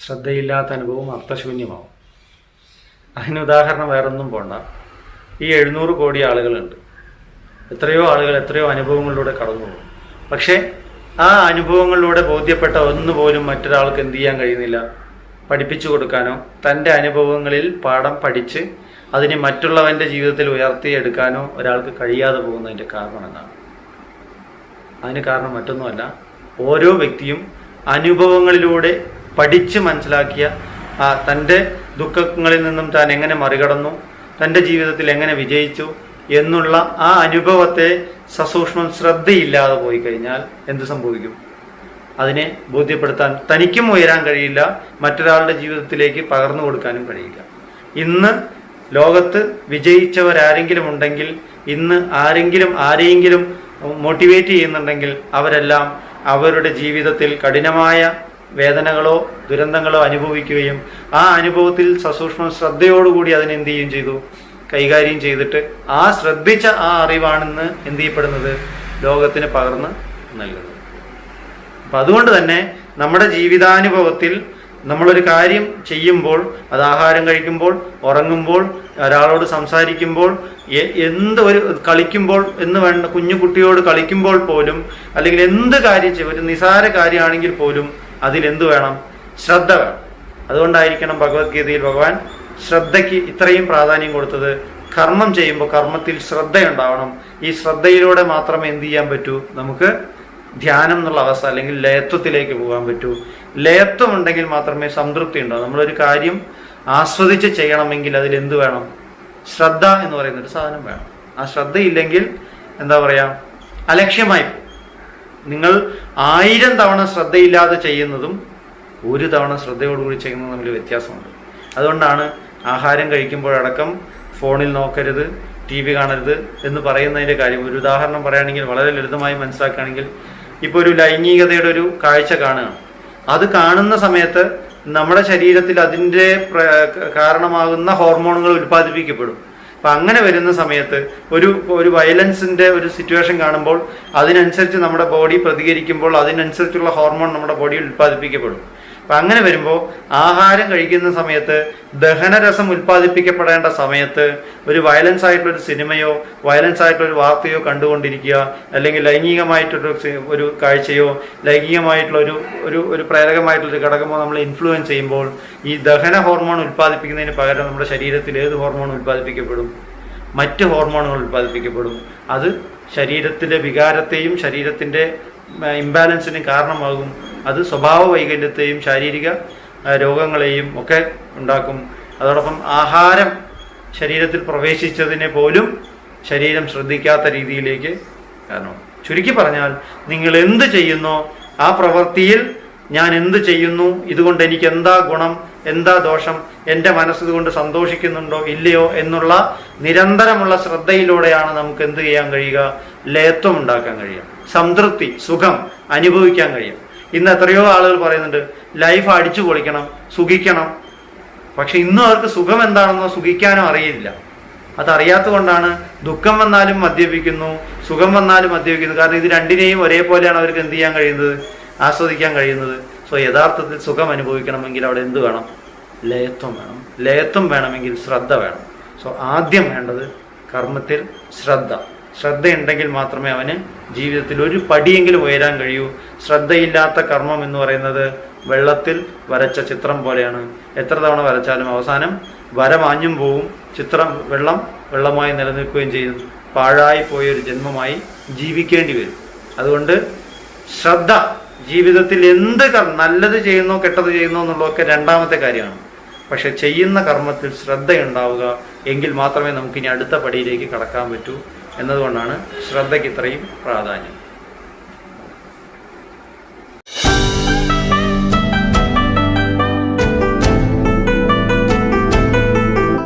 ശ്രദ്ധയില്ലാത്ത അനുഭവം അർത്ഥശൂന്യമാവും. അതിന് ഉദാഹരണം വേറൊന്നും പോണ്ട. ഈ എഴുന്നൂറ് കോടി ആളുകളുണ്ട്. എത്രയോ ആളുകൾ എത്രയോ അനുഭവങ്ങളിലൂടെ കടന്നു പോകും പക്ഷേ ആ അനുഭവങ്ങളിലൂടെ ബോധ്യപ്പെട്ട ഒന്നുപോലും മറ്റൊരാൾക്ക് എന്ത് ചെയ്യാൻ കഴിയുന്നില്ല? പഠിപ്പിച്ചു കൊടുക്കാനോ തന്റെ അനുഭവങ്ങളിൽ പാഠം പഠിച്ച് അതിനെ മറ്റുള്ളവന്റെ ജീവിതത്തിൽ ഉയർത്തിയെടുക്കാനോ ഒരാൾക്ക് കഴിയാതെ പോകുന്നതിന്റെ കാരണം എന്താണ് അതിന് കാരണം മറ്റൊന്നുമല്ല. ഓരോ വ്യക്തിയും അനുഭവങ്ങളിലൂടെ പഠിച്ച് മനസ്സിലാക്കിയ തന്റെ ദുഃഖങ്ങളിൽ നിന്നും താൻ എങ്ങനെ മറികടന്നു തന്റെ ജീവിതത്തിൽ എങ്ങനെ വിജയിച്ചു എന്നുള്ള ആ അനുഭവത്തെ സസൂക്ഷ്മം ശ്രദ്ധയില്ലാതെ പോയി കഴിഞ്ഞാൽ എന്ത് സംഭവിക്കും? അതിനെ ബോധ്യപ്പെടുത്താൻ തനിക്കും ഉയരാൻ കഴിയില്ല മറ്റൊരാളുടെ ജീവിതത്തിലേക്ക് പകർന്നു കൊടുക്കാനും കഴിയില്ല. ഇന്ന് ലോകത്ത് വിജയിച്ചവരാരെങ്കിലും ഉണ്ടെങ്കിൽ ഇന്ന് ആരെങ്കിലും ആരെയെങ്കിലും മോട്ടിവേറ്റ് ചെയ്യുന്നുണ്ടെങ്കിൽ അവരെല്ലാം അവരുടെ ജീവിതത്തിൽ കഠിനമായ വേദനകളോ ദുരന്തങ്ങളോ അനുഭവിക്കുകയും ആ അനുഭവത്തിൽ സസൂക്ഷ്മ ശ്രദ്ധയോടുകൂടി അതിനെ എന്ത് ചെയ്യുകയും ചെയ്തു? കൈകാര്യം ചെയ്തിട്ട് ആ ശ്രദ്ധിച്ച ആ അറിവാണെന്ന് എന്ത് ചെയ്യപ്പെടുന്നത്? ലോകത്തിന് പകർന്ന് നൽകുന്നത് അപ്പം അതുകൊണ്ട് തന്നെ നമ്മുടെ ജീവിതാനുഭവത്തിൽ നമ്മളൊരു കാര്യം ചെയ്യുമ്പോൾ അത് ആഹാരം കഴിക്കുമ്പോൾ ഉറങ്ങുമ്പോൾ ഒരാളോട് സംസാരിക്കുമ്പോൾ എന്ത് ഒരു കളിക്കുമ്പോൾ എന്ന് വേണ്ട കുഞ്ഞു കുട്ടിയോട് കളിക്കുമ്പോൾ പോലും അല്ലെങ്കിൽ എന്ത് കാര്യം ചെയ്യും ഒരു നിസാര കാര്യമാണെങ്കിൽ പോലും അതിലെന്ത് വേണം? ശ്രദ്ധ വേണം. അതുകൊണ്ടായിരിക്കണം ഭഗവത്ഗീതയിൽ ഭഗവാൻ ശ്രദ്ധയ്ക്ക് ഇത്രയും പ്രാധാന്യം കൊടുത്തത്. കർമ്മം ചെയ്യുമ്പോൾ കർമ്മത്തിൽ ശ്രദ്ധയുണ്ടാവണം. ഈ ശ്രദ്ധയിലൂടെ മാത്രമേ എന്ത് ചെയ്യാൻ പറ്റൂ? നമുക്ക് ധ്യാനം എന്നുള്ള അവസ്ഥ അല്ലെങ്കിൽ ലയത്വത്തിലേക്ക് പോകാൻ പറ്റൂ. ലയത്വം ഉണ്ടെങ്കിൽ മാത്രമേ സംതൃപ്തി ഉണ്ടാവും. നമ്മളൊരു കാര്യം ആസ്വദിച്ച് ചെയ്യണമെങ്കിൽ അതിൽ എന്ത് വേണം? ശ്രദ്ധ എന്ന് പറയുന്നൊരു സാധനം വേണം. ആ ശ്രദ്ധയില്ലെങ്കിൽ എന്താ പറയാ? അലക്ഷ്യമായി. നിങ്ങൾ ആയിരം തവണ ശ്രദ്ധയില്ലാതെ ചെയ്യുന്നതും ഒരു തവണ ശ്രദ്ധയോടുകൂടി ചെയ്യുന്നതും തമ്മിൽ വ്യത്യാസമുണ്ട്. അതുകൊണ്ടാണ് ആഹാരം കഴിക്കുമ്പോഴടക്കം ഫോണിൽ നോക്കരുത് ടി വി കാണരുത് എന്ന് പറയുന്നതിന്റെ കാര്യം. ഒരു ഉദാഹരണം പറയുകയാണെങ്കിൽ വളരെ ലളിതമായി മനസ്സിലാക്കുകയാണെങ്കിൽ ഇപ്പോൾ ഒരു ലൈംഗികതയുടെ ഒരു കാഴ്ച കാണുക. അത് കാണുന്ന സമയത്ത് നമ്മുടെ ശരീരത്തിൽ അതിന്റെ കാരണമാകുന്ന ഹോർമോണുകൾ ഉൽപ്പാദിപ്പിക്കപ്പെടും. അപ്പൊ അങ്ങനെ വരുന്ന സമയത്ത് ഒരു ഒരു വയലൻസിന്റെ ഒരു സിറ്റുവേഷൻ കാണുമ്പോൾ അതിനനുസരിച്ച് നമ്മുടെ ബോഡി പ്രതികരിക്കുമ്പോൾ അതിനനുസരിച്ചുള്ള ഹോർമോൺ നമ്മുടെ ബോഡിയിൽ ഉൽപ്പാദിപ്പിക്കപ്പെടും. അപ്പൊ അങ്ങനെ വരുമ്പോൾ ആഹാരം കഴിക്കുന്ന സമയത്ത് ദഹനരസം ഉൽപ്പാദിപ്പിക്കപ്പെടേണ്ട സമയത്ത് ഒരു വയലൻസ് ആയിട്ടുള്ള ഒരു സിനിമയോ വയലൻസ് ആയിട്ടുള്ള ഒരു വാർത്തയോ കണ്ടുകൊണ്ടിരിക്കുക അല്ലെങ്കിൽ ലൈംഗികമായിട്ടൊരു ഒരു കാഴ്ചയോ ലൈംഗികമായിട്ടുള്ള ഒരു ഒരു ഒരു പ്രേരകമായിട്ടുള്ള ഒരു ഘടകമോ നമ്മൾ ഇൻഫ്ലുവൻസ് ചെയ്യുമ്പോൾ ഈ ദഹന ഹോർമോൺ ഉൽപ്പാദിപ്പിക്കുന്നതിന് പകരം നമ്മുടെ ശരീരത്തിൽ ഏത് ഹോർമോൺ ഉൽപ്പാദിപ്പിക്കപ്പെടും? മറ്റ് ഹോർമോണുകൾ ഉൽപ്പാദിപ്പിക്കപ്പെടും. അത് ശരീരത്തിന്റെ വികാരത്തെയും ശരീരത്തിന്റെ ഇംബാലൻസിനും കാരണമാകും. അത് സ്വഭാവ വൈകല്യത്തെയും ശാരീരിക രോഗങ്ങളെയും ഒക്കെ ഉണ്ടാക്കും. അതോടൊപ്പം ആഹാരം ശരീരത്തിൽ പ്രവേശിച്ചതിനെ പോലും ശരീരം ശ്രദ്ധിക്കാത്ത രീതിയിലേക്ക് കാരണം. ചുരുക്കി പറഞ്ഞാൽ നിങ്ങൾ എന്ത് ചെയ്യുന്നോ ആ പ്രവൃത്തിയിൽ ഞാൻ എന്ത് ചെയ്യുന്നു ഇതുകൊണ്ട് എനിക്ക് എന്താ ഗുണം എന്താ ദോഷം എന്റെ മനസ്സ് ഇതുകൊണ്ട് സന്തോഷിക്കുന്നുണ്ടോ ഇല്ലയോ എന്നുള്ള നിരന്തരമുള്ള ശ്രദ്ധയിലൂടെയാണ് നമുക്ക് എന്ത് ചെയ്യാൻ കഴിയുക? ലയത്വം ഉണ്ടാക്കാൻ കഴിയുക. സംതൃപ്തി സുഖം അനുഭവിക്കാൻ കഴിയും ഇന്ന് എത്രയോ ആളുകൾ പറയുന്നുണ്ട് ലൈഫ് അടിച്ചു പൊളിക്കണം സുഖിക്കണം. പക്ഷെ ഇന്നും അവർക്ക് സുഖം എന്താണെന്നോ സുഖിക്കാനോ അറിയില്ല. അതറിയാത്തത് കൊണ്ടാണ് ദുഃഖം വന്നാലും മദ്യപിക്കുന്നു സുഖം വന്നാലും മദ്യപിക്കുന്നു. കാരണം ഇത് രണ്ടിനെയും ഒരേപോലെയാണ് അവർക്ക് എന്ത് ചെയ്യാൻ കഴിയുന്നത്? ആസ്വദിക്കാൻ കഴിയുന്നത്. സോ യഥാർത്ഥത്തിൽ സുഖം അനുഭവിക്കണമെങ്കിൽ അവിടെ എന്ത് വേണം? ലയത്വം വേണം. ലയത്വം വേണമെങ്കിൽ ശ്രദ്ധ വേണം. സോ ആദ്യം വേണ്ടത് കർമ്മത്തിൽ ശ്രദ്ധ. ശ്രദ്ധയുണ്ടെങ്കിൽ മാത്രമേ അവന് ജീവിതത്തിൽ ഒരു പടിയെങ്കിലും ഉയരാൻ കഴിയൂ. ശ്രദ്ധയില്ലാത്ത കർമ്മം എന്ന് പറയുന്നത് വെള്ളത്തിൽ വരച്ച ചിത്രം പോലെയാണ്. എത്ര തവണ വരച്ചാലും അവസാനം വര മാഞ്ഞും പോവും. ചിത്രം വെള്ളം വെള്ളമായി നിലനിൽക്കുകയും ചെയ്യും. പാഴായി പോയൊരു ജന്മമായി ജീവിക്കേണ്ടി വരും. അതുകൊണ്ട് ശ്രദ്ധ ജീവിതത്തിൽ എന്ത് നല്ലത് ചെയ്യുന്നോ കെട്ടത് ചെയ്യുന്നോ എന്നുള്ളതൊക്കെ രണ്ടാമത്തെ കാര്യമാണ്. പക്ഷെ ചെയ്യുന്ന കർമ്മത്തിൽ ശ്രദ്ധയുണ്ടാവുക എങ്കിൽ മാത്രമേ നമുക്ക് ഇനി അടുത്ത പടിയിലേക്ക് കടക്കാൻ പറ്റൂ. എന്നതുകൊണ്ടാണ് ശ്രദ്ധയ്ക്ക് ഇത്രയും പ്രാധാന്യം.